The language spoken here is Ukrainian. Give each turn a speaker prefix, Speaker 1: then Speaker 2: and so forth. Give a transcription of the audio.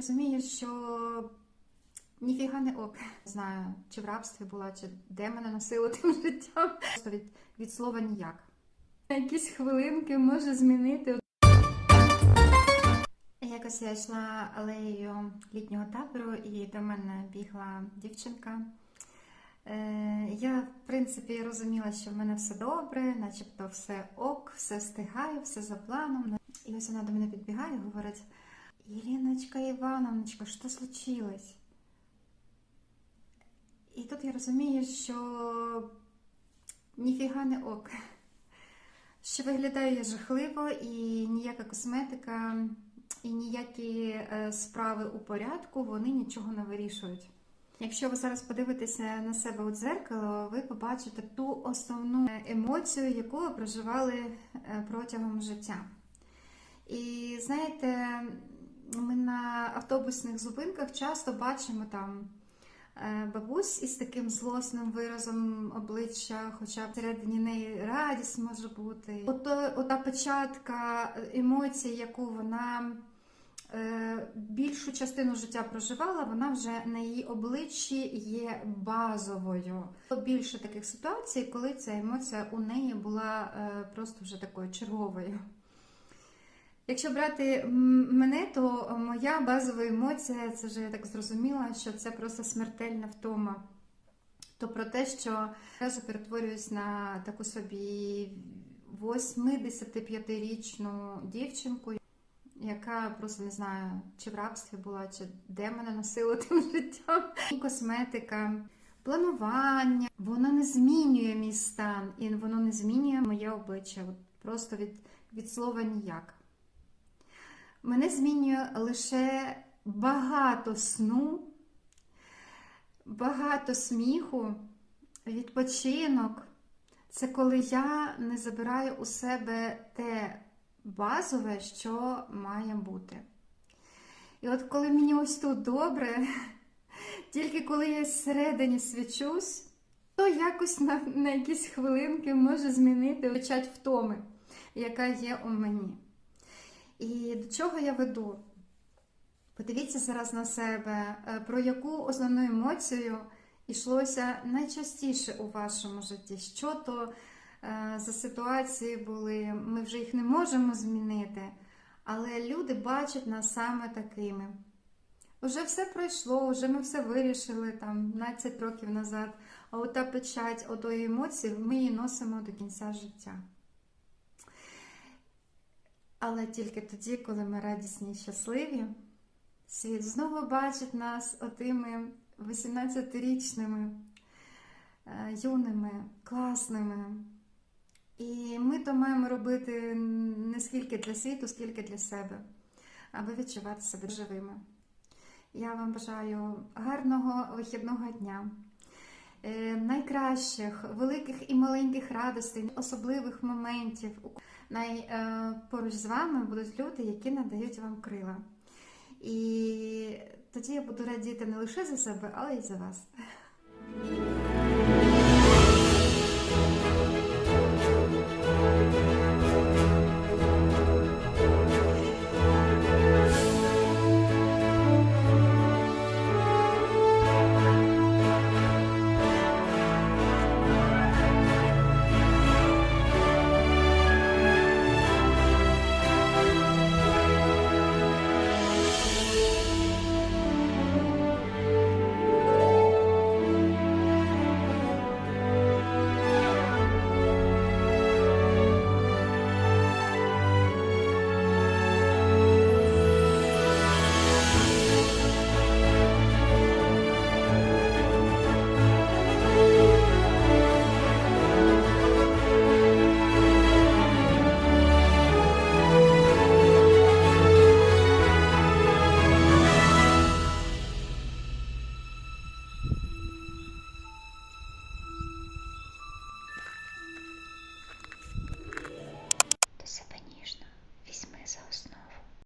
Speaker 1: розумію, що ніфіга не ок. Не знаю, чи в рабстві була, чи де мене носило тим життям. Просто від, від слова ніяк. На якісь хвилинки може змінити. Якось я йшла алеєю літнього табору, і до мене бігла дівчинка. Е, Я, в принципі, розуміла, що в мене все добре, начебто все ок, все встигаю, все за планом. І ось вона до мене підбігає і говорить: Єліночка Івановночка, що случилось? І тут я розумію, що ніфіга не ок. Що виглядаю я жахливо, і ніяка косметика, і ніякі е, справи у порядку, вони нічого не вирішують. Якщо ви зараз подивитеся на себе у дзеркало, ви побачите ту основну емоцію, яку ви проживали е, протягом життя. І знаєте, ми на автобусних зупинках часто бачимо там е, бабусь із таким злосним виразом обличчя, хоча всередині неї радість може бути. Ото, ота печатка емоцій, яку вона е, більшу частину життя проживала, вона вже на її обличчі є базовою. Більше таких ситуацій, коли ця емоція у неї була е, просто вже такою черговою. Якщо брати мене, то моя базова емоція, це вже я так зрозуміла, що це просто смертельна втома. То про те, що я перетворююсь на таку собі 85-річну дівчинку, яка просто не знаю, чи в рабстві була, чи де мене носило тим життям. І косметика, планування, воно не змінює мій стан, і воно не змінює моє обличчя. От просто від, від слова ніяк. Мене змінює лише багато сну, багато сміху, відпочинок. Це коли я не забираю у себе те базове, що має бути. І от коли мені ось тут добре, тільки коли я зсередині свічусь, то якось на, на якісь хвилинки може змінити печать втоми, яка є у мені. І до чого я веду? Подивіться зараз на себе, е, про яку основну емоцію йшлося найчастіше у вашому житті. Що то е, за ситуації були, ми вже їх не можемо змінити, але люди бачать нас саме такими. Уже все пройшло, вже ми все вирішили там 12 років назад, а ота печать отої емоції ми її носимо до кінця життя. Але тільки тоді, коли ми радісні і щасливі, світ знову бачить нас отими 18-річними, е, юними, класними. І ми то маємо робити не скільки для світу, скільки для себе, аби відчувати себе живими. Я вам бажаю гарного вихідного дня, найкращих, великих і маленьких радостей, особливих моментів. Най, е, поруч з вами будуть люди, які надають вам крила. І тоді я буду радіти не лише за себе, але й за вас.